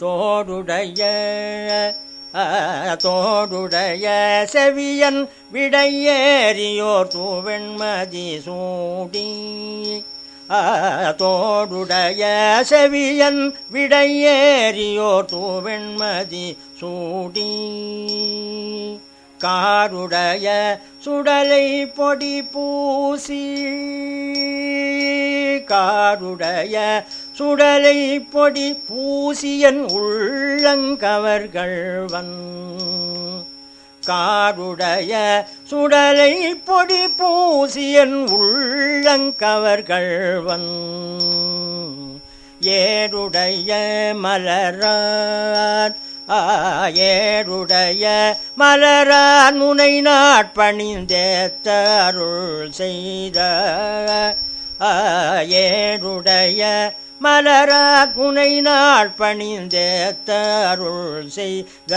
தோடுடைய தோடுடைய செவியன் விடையேறியோர் தூவெண்மதி சூடி. தோடுடைய செவியன் விடையேறியோர் தூவெண்மதி சூடி. காருடைய சுடலை பொடி பூசி காருடைய சுடலை பொடி பூசியன் உள்ளங்கவர்கள்வன் காருடைய சுடலை பொடி பூசியன் உள்ளங்கவர்கள்வன் ஏருடைய மலரான் ஆ, ஏருடைய மலரான் முனை நாட்பணிந்தேத்த அருள் செய்த ஆ, ஏருடைய குனை நாள் பணிந்தேத்தருள் அருள்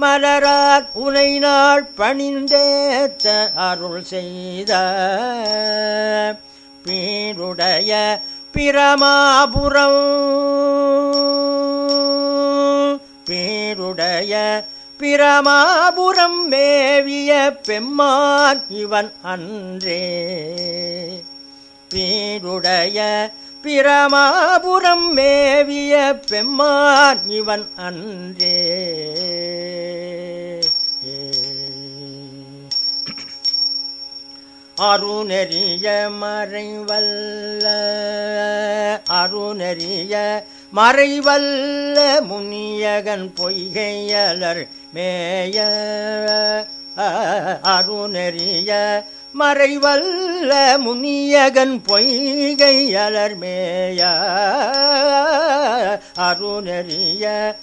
மலரா குனை நாள் பணிந்தேத்த அருள் செய்த பீருடைய பிரமாபுரம். பீருடைய பிரமாபுரம் மேவிய பெம்மான் இவன் அன்றே. பேருடைய பிரமாபுரம் மேவிய பெம்மான் இவன் அன்றே. அருணெறிய மறைவல்ல அருணெறிய மறைவல்ல முனியகன் பொய்கையலர் மேய அருணெறிய மறைவல்ல முனியகன் பொய்கை அலர்மேய. அருணறிய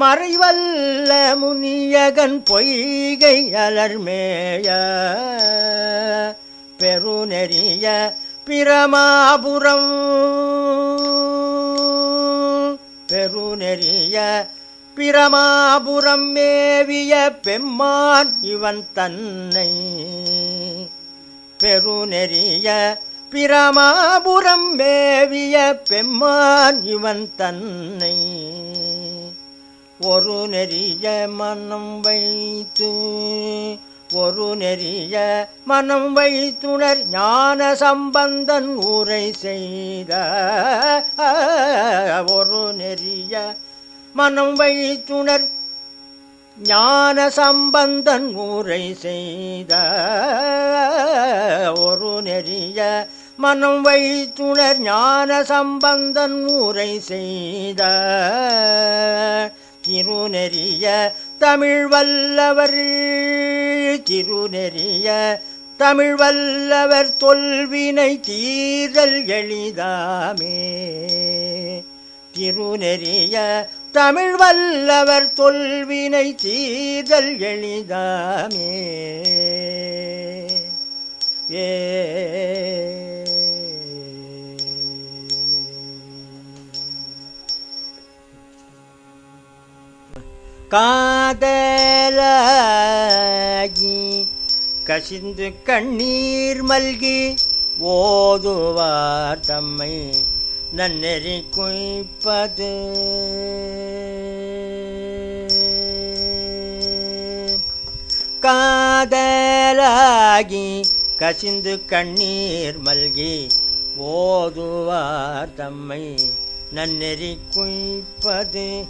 மறைவல்ல முனியகன் பொய்கை அலர்மேய. பெருநெறிய பிரமாபுரம். பெருநெறிய பிரமாபுரம் மேவிய பெம்மான் இவன் தன்னை. பெருநெறிய பிரமாபுரம் மேவிய பெம்மான் இவன் தன்னை. ஒரு நெறிய மனம் வைத்து ஒரு நெறிய மனம் வைத்துணர் ஞான சம்பந்தன் ஊரை செய்த ஒரு நெறிய மனம் வைத்துணர் ஞான சம்பந்தன் ஊரை செய்த ஒரு நெறிய மனம் வைத்துணர் ஞான சம்பந்தன் ஊரை செய்த திருநெறிய தமிழ் வல்லவர் திருநெறிய தமிழ் வல்லவர் தொல்வினை தீரல் எளிதாமே. திருநெறிய தமிழ் வல்லவர் தொல்வினை தீரல் எளிதாமே. ஏ. காதலாகி கசிந்து கண்ணீர் மல்கி ஓதுவார் தம்மை. நன்னெறி குய்ப்பது. காதலாகி கசிந்து கண்ணீர் மல்கி ஓதுவார் தம்மை. நன்னெறி குய்ப்பது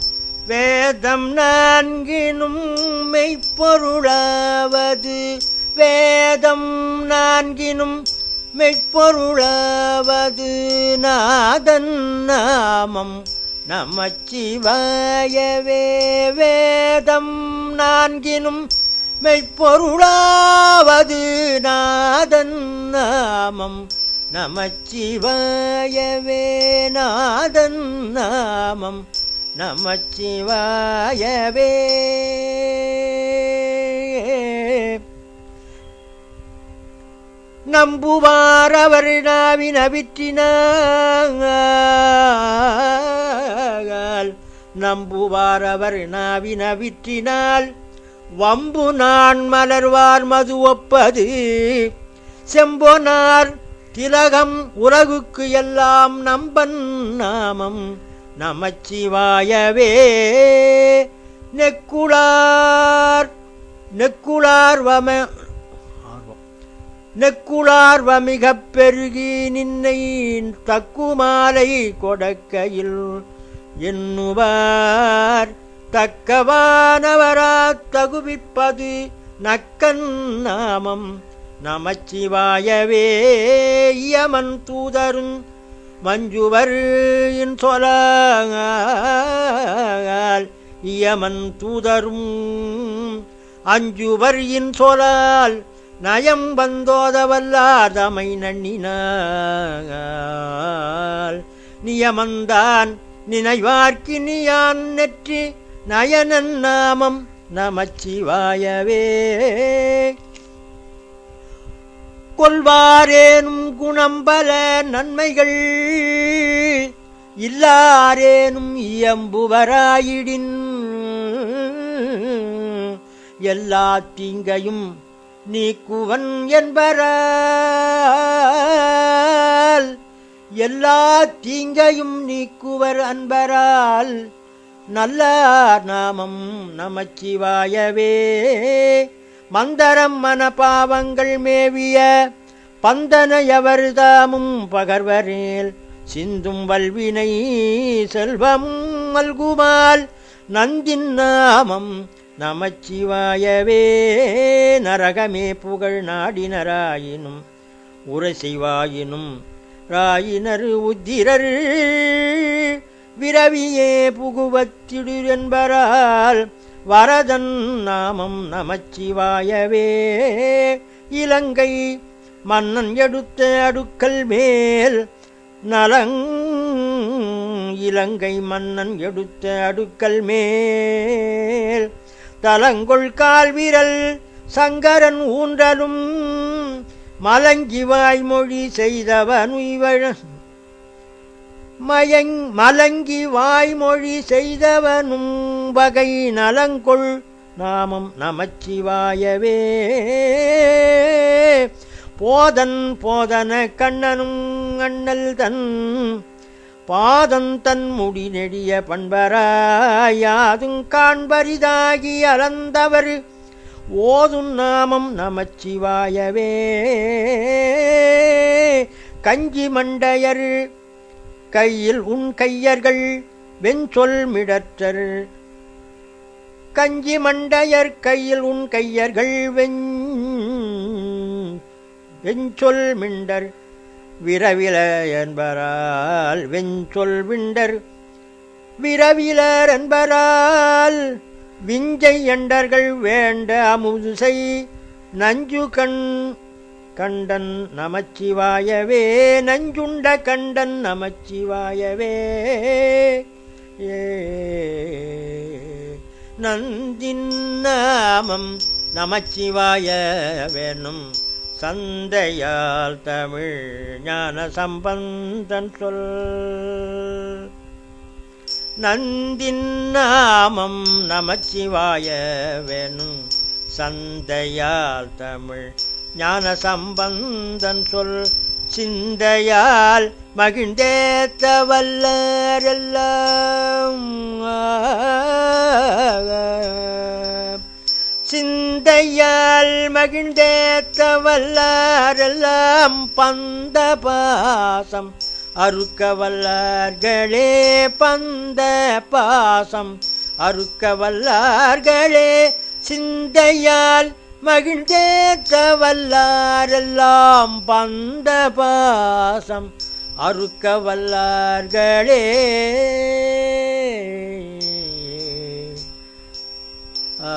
வேதம் நான்கினும் மெய்ப்பொருளாவது. வேதம் நான்கினும் மெய்ப்பொருளாவது நாதன் நாமம் நமச்சிவாயவே வேதம் நான்கினும் மெய்ப்பொருளாவது நாதன் நாமம் நமச்சிவாயவே நாதன் நாமம் நமச்சிவாயவே நம்புவார் அவர் நாவின் அவிற்றினால். நம்புவார் அவர் நாவின் அவிற்றினால். வம்பு நான் மலர்வார் மது ஒப்பது. செம்பொனார் திலகம் உலகுக்கு எல்லாம் நம்பன் நாமம். நமச்சிவாயவே. நெக்குளார் நெக்குளார் வம நெக்குளார் வமிகப் பெருகி நின்னை தக்குமாலை கொடக்கையில் எண்ணுவார். தக்கவானவரா தகுவிப்பது நக்கன் நாமம். நமச்சிவாயவே யமன் தூதரும் மஞ்சுவர் சொலால் யமன் தூதரும் அஞ்சுவர் இன் சொலால் நயம் வந்தோதவல்லாதமை நண்ணினால் நியமந்தான் நினைவார்க்கினியான் நெற்றி நயனன் நாமம் நமச்சிவாயவே. கொள்வாரேனும் குணம்பல நன்மைகள் இல்லாரேனும் இயம்புவராயிடின். எல்லா தீங்கையும் நீக்குவன் என்பரால் எல்லா தீங்கையும் நீக்குவர் அன்பரால் நல்ல நாமம் நமச்சிவாயவே. மந்தரம் மனபாவங்கள் மேவிய பந்தனையவர் தாமும் பகர்வரேல் சிந்தும் வல்வினை செல்வமும் மல்குமால் நந்தின் நாமம் நமச்சிவாயவே. நரகமே புகழ் நாடினராயினும் உரசைவாயினும் ராயினர் உத்திரர். விரவியே புகுவத்திடுரென்பரால் வரதன் நாமம் நமச்சிவாயவே. இலங்கை மன்னன் எடுத்த அடுக்கல் மேல் நலங் இலங்கை மன்னன் எடுத்த அடுக்கல் மேல். தலங்கொள் கால் விரல் சங்கரன் ஊன்றலும் மலங்கி வாய்மொழி செய்தவன் மயங் மலங்கி வாய்மொழி செய்தவனும் வகை நலங்கொள் நாமம் நமச்சிவாயவே. போதன் போதன கண்ணனும் அண்ணல் தன் பாதந்தன் முடி நெடிய பண்பராயாதுங் காண்பரிதாகி அலந்தவர் ஓதும் நாமம் நமச்சிவாயவே. கஞ்சி மண்டையர் கையில் உன் கையர்கள் வெஞ்சொல் மிடற்றர். கஞ்சி மண்டையர் கையில் உன் கையர்கள் வெஞ் வெஞ்சொல் மிண்டர். விரவில என்பரால் வெஞ்சொல் விண்டர். விரவிலர் என்பரால் விஞ்சை எண்டர்கள் வேண்ட அமுதுசை நஞ்சு கண் கண்டன் நமச்சிவாயவே நஞ்சுண்ட கண்டன் நமச்சிவாயவே. ஏ நந்தின் நாமம் நமச்சிவாயவேனும். சந்தையால் தமிழ் ஞான சம்பந்தன் சொல். நந்தின் நாமம் நமச்சிவாய வேணும். சந்தையால் தமிழ் ஞான சம்பந்தன் சொல். சிந்தையால் மகிழ்ந்தேத்த வல்லரெல்லாம் சிந்தையால் மகிழ்ந்தேத்த வல்லாரெல்லாம் பந்த பாசம். அறுக்க வல்லார்களே பந்த பாசம். அறுக்க வல்லார்களே சிந்தையால் மகிழ்ந்தேத்த வல்லாரெல்லாம் பந்த பாசம். அறுக்க வல்லார்களே ah,